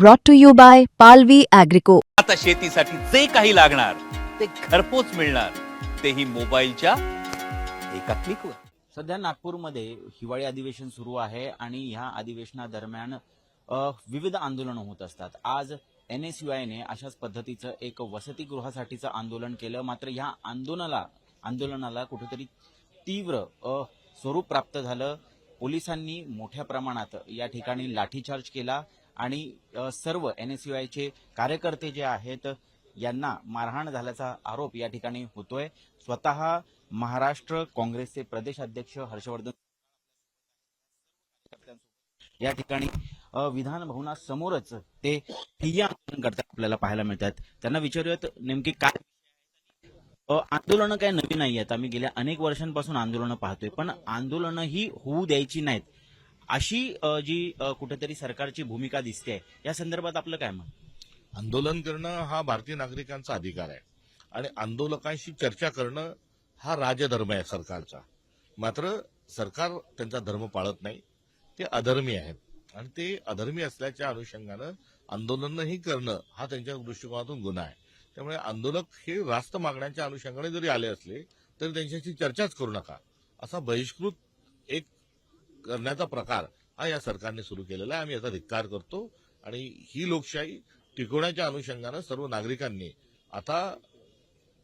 brought to you by Palvi Agrico. आता शेतीसाठी जे काही लागणार ते घरपोच मिळणार. तेही मोबाईलच्या एका क्लिकवर सध्या नागपूरमध्ये हिवाळी अधिवेशन सुरू आहे आणि ह्या अधिवेशनादरम्यान अ, विविध आंदोलनं होत असतात. आज एन एस यू आयने अशाच पद्धतीचं एक वसतिगृहासाठीचं आंदोलन केलं. मात्र ह्या आंदोलनाला आंदोलनाला कुठेतरी तीव्र अ, स्वरूप प्राप्त झालं. पोलिसांनी मोठ्या प्रमाणात या ठिकाणी लाठीचार्ज केला. आणि सर्व एन एस यू आयचे कार्यकर्ते जे आहेत यांना मारहाण झाल्याचा आरोप या ठिकाणी होतोय. स्वतः महाराष्ट्र काँग्रेसचे प्रदेश अध्यक्ष हर्षवर्धन या ठिकाणी विधान भवनासमोरच ते ठिय्या आंदोलन करतात आपल्याला पाहायला मिळतात. त्यांना विचारूयात नेमकी काय? आंदोलनं काय नवीन नाही आहेत आम्ही गेल्या अनेक वर्षांपासून आंदोलनं पाहतोय पण आंदोलनं ही होऊ द्यायची नाहीत. अशी जी कुठेतरी सरकारची भूमिका दिसते या संदर्भात आपलं काय मत? आंदोलन करणं हा भारतीय नागरिकांचा अधिकार आहे. आणि आंदोलकांशी चर्चा करणं हा राजधर्म आहे सरकारचा. मात्र सरकार त्यांचा धर्म पाळत नाही ते अधर्मी आहेत. आणि ते अधर्मी असल्याच्या अनुषंगानं आंदोलनही करणं हा त्यांच्या दृष्टिकोनातून गुन्हा आहे. त्यामुळे आंदोलक हे रास्त मागण्यांच्या अनुषंगाने जरी आले असले तरी त्यांच्याशी चर्चाच करू नका. असा बहिष्कृत एक करण्याचा प्रकार हा या सरकारने सुरू केलेला आहे. आम्ही याचा धिक्कार करतो. आणि ही लोकशाही टिकवण्याच्या अनुषंगानं सर्व नागरिकांनी आता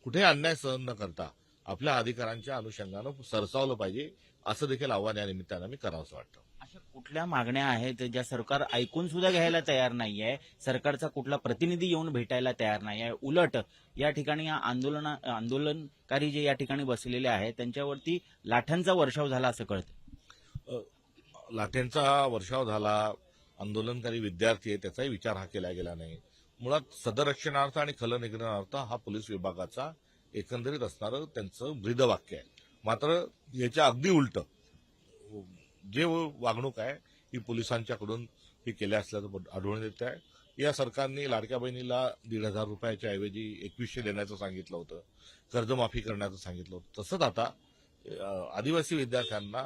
कुठे अन्याय सहन न करता आपल्या अधिकारांच्या अनुषंगानं सरसावलं पाहिजे असं देखील आव्हान या निमित्तानं आम्ही करावं वाटतं. अशा कुठल्या मागण्या आहेत ज्या सरकार ऐकून सुद्धा घ्यायला तयार नाहीये? सरकारचा कुठला प्रतिनिधी येऊन भेटायला तयार नाही आहे उलट या ठिकाणी आंदोलन आंदोलनकारी जे या ठिकाणी बसलेले आहेत त्यांच्यावरती लाठांचा वर्षाव झाला असं कळतं लाठ्यांचा वर्षाव झाला आंदोलनकारी विद्यार्थी आहे त्याचाही विचार हा केला गेला नाही. मुळात सदरक्षणार्थ आणि खलनिग्रहणार्थ हा पोलीस विभागाचा एकंदरीत असणारं त्यांचं ब्रीदवाक्य आहे. मात्र याच्या अगदी उलट जे वागणूक आहे ही पोलिसांच्याकडून ही केल्या असल्याचं आढळून येत आहे. या सरकारने लाडक्या बहिणीला दीड हजार रुपयाच्या ऐवजी एकवीसशे देण्याचं सांगितलं होतं. कर्जमाफी करण्याचं सांगितलं होतं. तसंच आता आदिवासी विद्यार्थ्यांना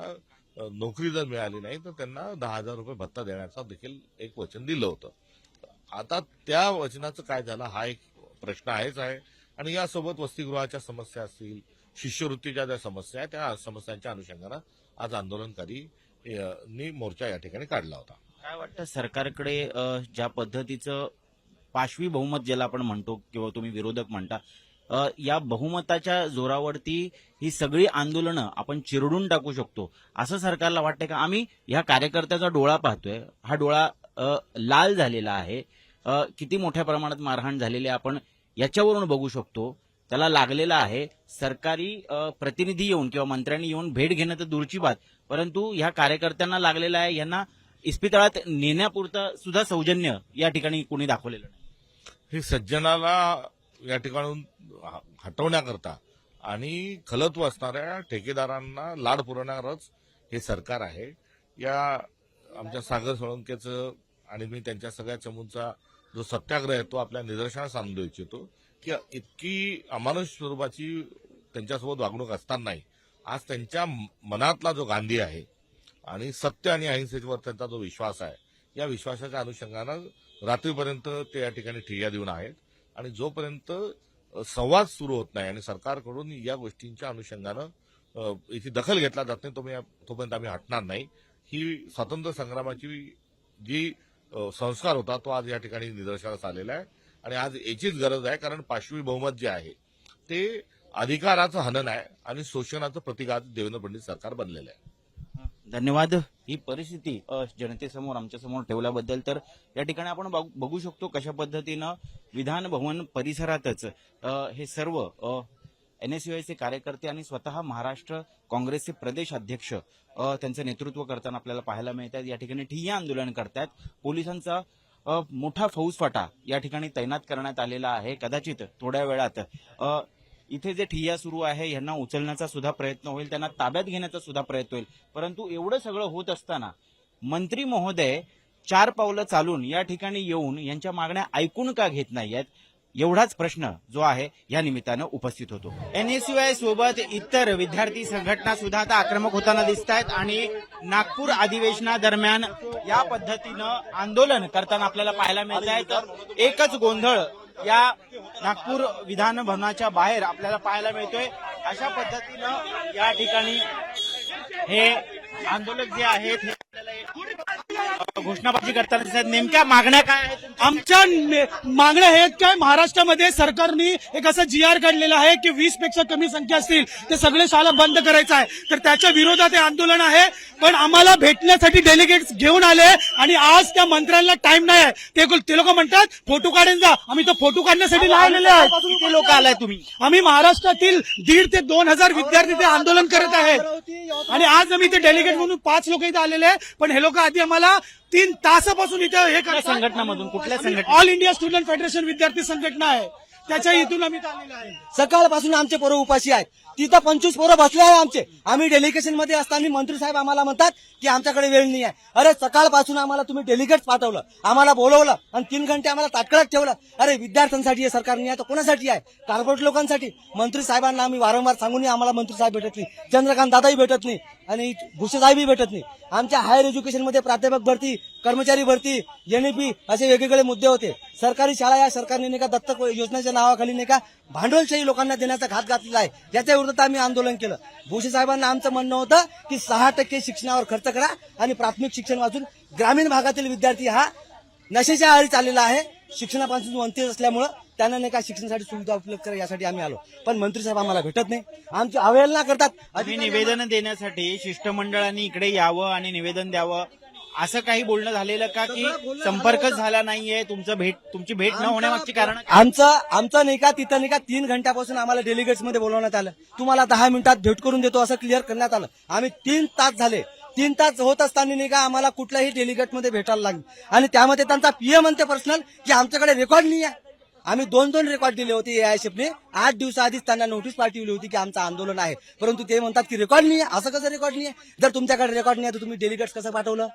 नोकरी जर मिळाली नाही तर त्यांना दहा हजार रुपये भत्ता देण्याचं देखील एक वचन दिलं होतं. आता त्या वचनाचं काय झालं हा एक प्रश्न आहेच आहे. आणि यासोबत वसतिगृहाच्या समस्या असतील शिष्यवृत्तीच्या ज्या समस्या आहेत त्या समस्यांच्या अनुषंगानं आज आंदोलनकारी नी मोर्चा या ठिकाणी काढला होता. काय वाटतं सरकारकडे ज्या पद्धतीचं पाशवी बहुमत ज्याला आपण म्हणतो किंवा तुम्ही विरोधक म्हणता या बहुमताच्या जोरावरती ही सगळी आंदोलनं आपण चिरडून टाकू शकतो. असं सरकारला वाटतंय का? आम्ही ह्या कार्यकर्त्याचा डोळा पाहतोय. हा डोळा लाल झालेला आहे. किती मोठ्या प्रमाणात मारहाण झालेली आहे आपण याच्यावरून बघू शकतो. त्याला लागलेला आहे. सरकारी प्रतिनिधी येऊन किंवा मंत्र्यांनी येऊन भेट घेणं तर दूरची बात. परंतु ह्या कार्यकर्त्यांना लागलेला आहे यांना इस्पितळात नेण्यापुरतं सुद्धा सौजन्य या ठिकाणी कोणी दाखवलेलं नाही. हे सज्जनाला या ठिकाणून ह- हटवण्याकरता आणि खलत्व असणाऱ्या ठेकेदारांना लाड पुरवणारच हे सरकार आहे. या आमच्या सागर सोळंकेचं आणि मी त्यांच्या सगळ्या चमूंचा जो सत्याग्रह आहे तो आपल्या निदर्शनास आणून देऊ इच्छितो की इतकी अमानुष स्वरूपाची त्यांच्यासोबत वागणूक असतानाही आज त्यांच्या मनातला जो गांधी आहे आणि सत्य आणि अहिंसेवर त्यांचा जो विश्वास आहे या विश्वासाच्या अनुषंगानं रात्रीपर्यंत ते या ठिकाणी ठिय्या देऊन आहेत. आणि जोपर्यंत संवाद सुरू होत नाही आणि सरकारकडून या गोष्टींच्या अनुषंगानं याची दखल घेतला जात नाही तोपर्यंत तोपर्यंत आम्ही हटणार नाही. ही स्वातंत्र्य संग्रामाची जी संस्कार होता तो आज या ठिकाणी निदर्शनास आलेला आहे. आणि आज याचीच गरज आहे कारण पाशवी बहुमत जे आहे ते अधिकाराचं हनन आहे आणि शोषणाचं प्रतीक आज देवेंद्र फडणवीस सरकार बनलेलं आहे. धन्यवाद. ही परिस्थिती अ, जनतेसमोर आमच्यासमोर ठेवल्याबद्दल तर या ठिकाणी आपण बघू शकतो कशा पद्धतीनं विधान भवन परिसरातच हे सर्व एनएसयूआयचे कार्यकर्ते आणि स्वतः महाराष्ट्र काँग्रेसचे प्रदेश अध्यक्ष त्यांचं नेतृत्व करताना आपल्याला पाहायला मिळतात. या ठिकाणी ठिय्या आंदोलन करतात. पोलिसांचा मोठा फौजफाटा या ठिकाणी तैनात करण्यात आलेला आहे. कदाचित थोड्या वेळात इथे जे ठिय्या सुरू आहे यांना उचलण्याचा सुद्धा प्रयत्न होईल त्यांना ताब्यात घेण्याचा सुद्धा प्रयत्न होईल. परंतु एवढं सगळं होत असताना मंत्री महोदय चार पावलं चालून या ठिकाणी येऊन यांच्या मागण्या ऐकून का घेत नाहीयेत एवढाच प्रश्न जो आहे या निमित्तानं उपस्थित होतो. एनएसयूआय सोबत इतर विद्यार्थी संघटना सुद्धा आता आक्रमक होताना दिसत आहेत आणि नागपूर अधिवेशनादरम्यान या पद्धतीनं आंदोलन करताना आपल्याला पाहायला मिळत आहे तर एकच गोंधळ या नागपूर विधान भवनाच्या बाहेर आपल्याला पाहायला मिळतोय. अशा पद्धतीनं या ठिकाणी हे आंदोलक जे आहेत घोषणाबाजी करताना दिसत आहेत. नेमक्या मागण्या काय आहेत आमच्या मागण्या हे आहेत काय? महाराष्ट्रामध्ये सरकारने एक असं जी आर काढलेला आहे की वीसपेक्षा कमी संख्या असतील ते सगळे शाळा बंद करायचं आहे. तर त्याच्या विरोधात हे आंदोलन आहे. पण आम्हाला भेटण्यासाठी डेलिगेट्स घेऊन आले आणि आज त्या मंत्र्यांना टाइम नाही आहे. ते लोक म्हणतात फोटो काढून जा. आम्ही तो फोटो काढण्यासाठी आलेले आहेत. किती लोक आलाय तुम्ही. आम्ही महाराष्ट्रातील दीड ते दोन हजार विद्यार्थी ते आंदोलन करत आहेत आणि आज आम्ही ते डेलिगेट म्हणून पाच लोक इथे आलेले आहे पण हे लोक आधी आम्हाला तीन तासापासून इथे हे करतात संघटनामधून? कुठल्या संघटना? ऑल इंडिया स्टुडंट फेडरेशन विद्यार्थी संघटना आहे. त्याच्या इथून आम्ही आलेलो आहे. सकाळपासून आमचे पोरं उपाशी आहेत. तिथं पंचवीस पोरं बसले आहे आमचे. आम्ही डेलिगेशनमध्ये असताना मंत्री साहेब आम्हाला म्हणतात की आमच्याकडे वेळ नाही आहे. अरे सकाळपासून आम्हाला तुम्ही डेलिगेट पाठवलं. आम्हाला बोलवलं आणि तीन घंटे आम्हाला तात्काळात ठेवलं. अरे विद्यार्थ्यांसाठी हे सरकार नाही आहे तर कोणासाठी आहे? कार्पोरेट लोकांसाठी. मंत्री साहेबांना आम्ही वारंवार सांगूनही आम्हाला मंत्री साहेब भेटत नाही. चंद्रकांत दादाही भेटत नाही. आणि भुसे भेटत नाही. आमच्या हायर एज्युकेशनमध्ये प्राध्यापक भरती कर्मचारी भरती एनईपी असे वेगवेगळे मुद्दे होते. सरकारी शाळा या सरकारने नाही का दत्तक योजनेच्या नावाखाली नाही का भांडवलशाही लोकांना देण्याचा घात घातलेला आहे. याच्या विरोधात आम्ही आंदोलन केलं. भुसे साहेबांना आमचं म्हणणं होतं की सहा टक्के शिक्षणावर खर्च करा आणि प्राथमिक शिक्षण वाचून ग्रामीण भागातील विद्यार्थी हा नशेच्या आळी चाललेला आहे. शिक्षणापासून वंचित असल्यामुळं त्यांना नाही का शिक्षणासाठी सुविधा उपलब्ध करा यासाठी आम्ही आलो. पण मंत्री साहेब आम्हाला भेटत नाही. आमची अवहेलना करतात. आम्ही निवेदन देण्यासाठी शिष्टमंडळांनी इकडे यावं आणि निवेदन द्यावं. असं काही बोलणं झालेलं का की संपर्कच झाला नाहीये तुमचं भेट तुमची भेट न होण्यामागची कारण आमचं आमचं नाही का तिथं नाही का तीन घंट्यापासून आम्हाला डेलिगेट्समध्ये बोलवण्यात आलं. तुम्हाला दहा मिनिटात भेट करून देतो असं क्लिअर करण्यात आलं. आम्ही तीन तास झाले. तीन तास होत असताना नाही का आम्हाला कुठल्याही डेलिगेटमध्ये भेटायला लागली. आणि त्यामध्ये त्यांचा पीएम म्हणते पर्सनल की आमच्याकडे रेकॉर्ड नाही आहे. आम्ही दोन दोन रेकॉर्ड दिले होते एआयएसएफने आठ दिवसाआधीच त्यांना नोटीस पाठवली होती की आमचं आंदोलन आहे. परंतु ते म्हणतात की रेकॉर्ड नाही आहे. असं कसं रेकॉर्ड नाही आहे? जर तुमच्याकडे रेकॉर्ड नाही आहे तर तुम्ही डेलिगेट्स कसं पाठवलं?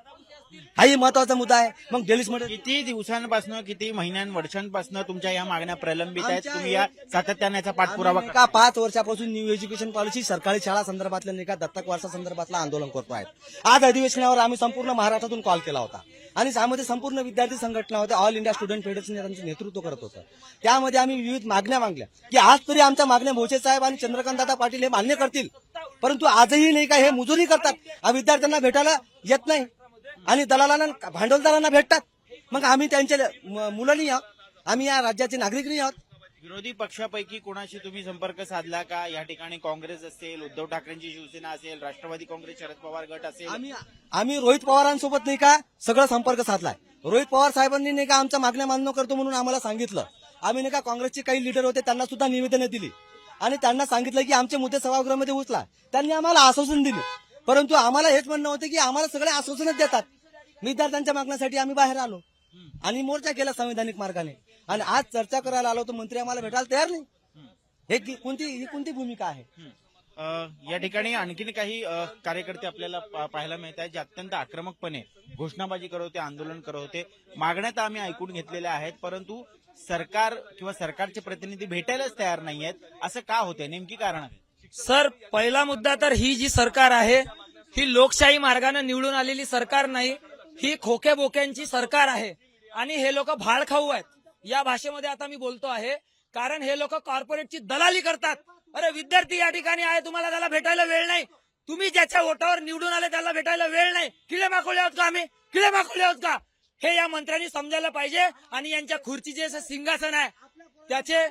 हाही महत्त्वाचा मुद्दा आहे. मग डेलिगेट्समध्ये किती दिवसांपासून किती महिन्यां वर्षांपासून तुमच्या या मागण्या प्रलंबित आहेत? तुम्ही या सातत्याने याचा पाठपुरावा आम्ही का पाच वर्षापासून न्यू एज्युकेशन पॉलिसी सरकारी शाळा संदर्भातल्या नाही का दत्तक वारसा संदर्भातला आंदोलन करतो आहेत आज अधिवेशनावर आम्ही संपूर्ण महाराष्ट्रातून कॉल केला होता. आणि त्यामध्ये संपूर्ण विद्यार्थी संघटना होत्या. ऑल इंडिया स्टुडंट फेडरेशन त्यांचं नेतृत्व करत होतं. त्यामध्ये आम्ही विविध मागण्या मागल्या की आज तरी आमच्या मागण्या भोसे साहेब आणि चंद्रकांतदादा पाटील हे मान्य करतील. परंतु आजही नाही का हे मुजुरी करतात? विद्यार्थ्यांना भेटायला येत नाही. आणि दलालांना भांडवलदारांना भेटतात. मग आम्ही त्यांचे म- मुलं नाही आहोत. आम्ही या राज्याचे नागरिक नाही आहोत. विरोधी पक्षापैकी कोणाशी तुम्ही संपर्क साधला का? या ठिकाणी काँग्रेस असेल उद्धव ठाकरेंची शिवसेना असेल राष्ट्रवादी काँग्रेस शरद पवार गट असेल. आम्ही आम्ही रोहित पवारांसोबत नाही का सगळं संपर्क साधलाय. रोहित पवार साहेबांनी नाही का आमच्या मागण्या मान्य करतो म्हणून आम्हाला सांगितलं. आम्ही नाही का काँग्रेसचे काही लीडर होते त्यांना सुद्धा निवेदनं दिली. आणि त्यांना सांगितलं की आमचे मुद्दे सभागृहामध्ये उचला. त्यांनी आम्हाला आश्वासन दिले. परंतु आम्हाला हेच म्हणणं होतं की आम्हाला सगळे आश्वासनच देतात. विद्यार्थ्यांच्या मागण्यासाठी आम्ही बाहेर आलो. आणि मोर्चा केला संविधानिक मार्गाने. आणि आज चर्चा करायला आलो तर मंत्री आम्हाला भेटायला तयार नाही. हे कोणती ही कोणती भूमिका आहे? अ, या ठिकाणी आणखीन काही कार्यकर्ते आपल्याला पाहायला मिळत आहेत जे अत्यंत आक्रमकपणे घोषणाबाजी करत होते आंदोलन करत होते. मागण्या तर आम्ही ऐकून घेतलेल्या आहेत परंतु सरकार किंवा सरकारचे प्रतिनिधी भेटायलाच तयार नाही आहेत. असं का होतंय? नेमकी कारण आहे. सर पहिला मुद्दा तर ही जी सरकार आहे ही लोकशाही मार्गाने निवडून आलेली सरकार नाही ही खोक्या बोक्यांची सरकार आहे. आणि हे लोक भाळ खाऊ आहेत. या भाषेमध्ये आता मी बोलतो आहे. कारण हे लोक कॉर्पोरेटची दलाली करतात. अरे विद्यार्थी या ठिकाणी आहे तुम्हाला त्याला भेटायला वेळ नाही. तुम्ही ज्याच्या ओटावर निवडून आले त्याला भेटायला वेळ नाही. किडे माखवले आहोत का आम्ही? किडे माखवले आहोत का? हे या मंत्र्यांनी समजायला पाहिजे. आणि यांच्या खुर्चीचे असं सिंहासन आहे. त्याचे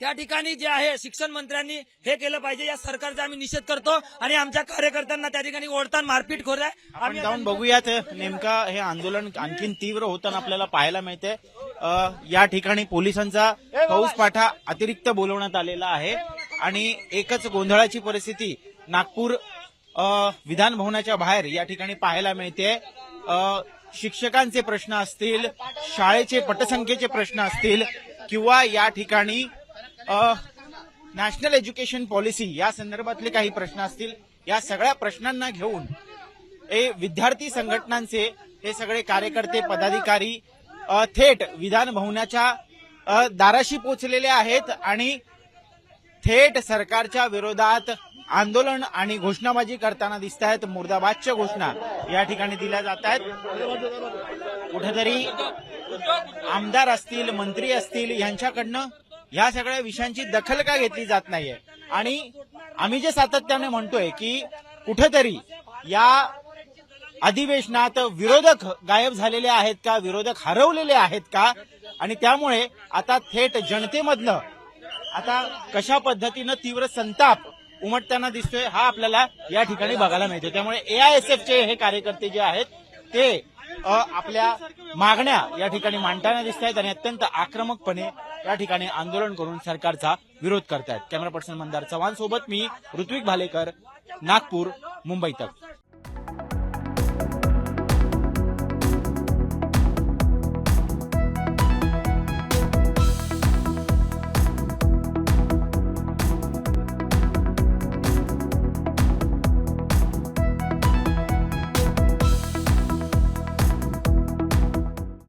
त्या ठिकाणी जे आहे शिक्षण मंत्र्यांनी हे केलं पाहिजे. या सरकारचा आम्ही निषेध करतो आणि आमच्या कार्यकर्त्यांना त्या ठिकाणी ओढतान मारपीट करू आहे आपण जाऊन बघूयात नेमका हे आंदोलन आणखीन तीव्र होताना आपल्याला पाहायला मिळते. अ, या ठिकाणी पोलिसांचा फौजपाठा अतिरिक्त बोलवण्यात आलेला आहे आणि एकच गोंधळाची परिस्थिती नागपूर अ, विधान भवनाच्या बाहेर या ठिकाणी पाहायला मिळते. अ, शिक्षकांचे प्रश्न असतील शाळेचे पटसंख्येचे प्रश्न असतील किंवा या ठिकाणी नॅशनल एज्युकेशन पॉलिसी या संदर्भातले काही प्रश्न असतील. या सगळ्या प्रश्नांना घेऊन हे विद्यार्थी संघटनांचे हे सगळे कार्यकर्ते पदाधिकारी थेट विधान भवनाच्या दाराशी पोचलेले आहेत आणि थेट सरकारच्या विरोधात आंदोलन आणि घोषणाबाजी करताना दिसत आहेत. मुर्दाबादच्या घोषणा या ठिकाणी दिल्या जात आहेत. कुठेतरी आमदार असतील मंत्री असतील यांच्याकडनं ह्या सगळ्या विषयांची दखल का घेतली जात नाहीये? आणि आम्ही जे सातत्याने म्हणतोय की कुठेतरी या अधिवेशनात विरोधक गायब झालेले आहेत का? विरोधक हरवलेले आहेत का? आणि त्यामुळे आता थेट जनतेमधनं आता कशा पद्धतीनं तीव्र संताप उमटताना दिसतोय हा आपल्याला या ठिकाणी बघायला मिळतो त्यामुळे एआयएसएफचे हे कार्यकर्ते जे आहेत ते आपल्या मागण्या या ठिकाणी मांडताना दिसत आहेत आणि अत्यंत आक्रमकपणे या ठिकाणी आंदोलन करून सरकारचा विरोध करतायत. कॅमेरा पर्सन मंदार चव्हाण सोबत मी ऋत्विक भालेकर नागपूर मुंबई तक.